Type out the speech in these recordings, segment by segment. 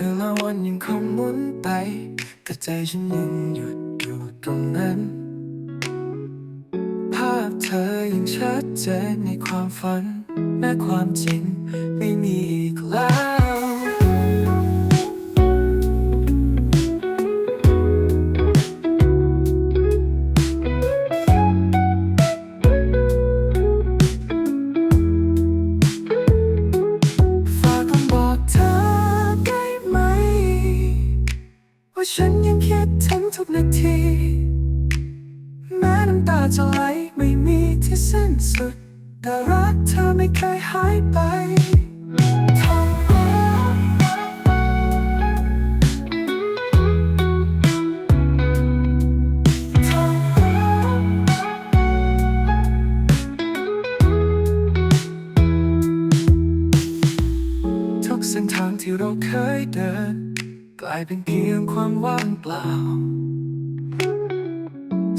คือละวันยังคงหมุนไป แต่ใจฉันยังหยุดอยู่ตรงนั้น ภาพเธอยังชัดเจนในความฝัน แม้ความจริงไม่มีอีกแล้ว ฉันยังคิดถึงทุกนาที แม้น้ำตาจะไหลไม่มีที่สิ้นสุด แต่รักเธอไม่เคยหายไปทุกเส้นทางที่เราเคยเดิน กลายเป็นเพียงความว่างเปล่า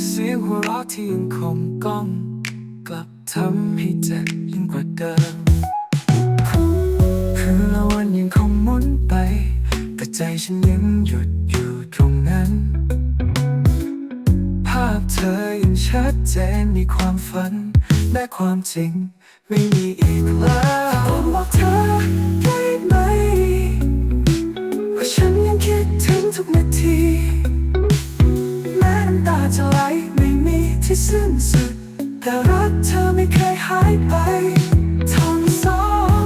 เสียงหัวเราะที่ยังคงก้อง กลับทำให้เจ็บยิ่งกว่าเดิมคือละวันยังคงหมุนไป แต่ใจฉันยังหยุดอยู่ตรงนั้น ภาพเธอยังชัดเจนในความฝัน และความจริงไม่มีอีกแล้ว คิดถึงทุกนาที แม้น้ำตาจะไหลไม่มีที่สิ้นสุด แต่รักเธอไม่เคยหายไปท่องสอง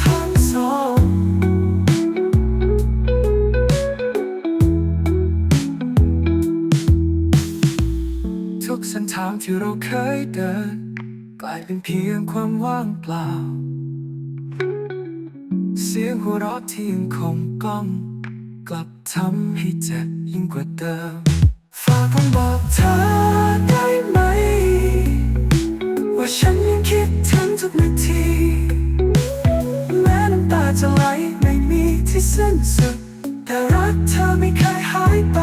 ท่องสองทุกเส้นทางที่เราเคยเดิน กลายเป็นเพียงความว่างเปล่า เสียงหัวเราะที่ยังคงกล้อง กลับทำให้เจ็บยิ่งกว่าเดิมฝากบอกเธอได้ไหม ว่าฉันยังคิดถึงทุกนาที แม้น้ำตาจะไหลไม่มีที่สิ้นสุด แต่รักเธอไม่เคยหายไป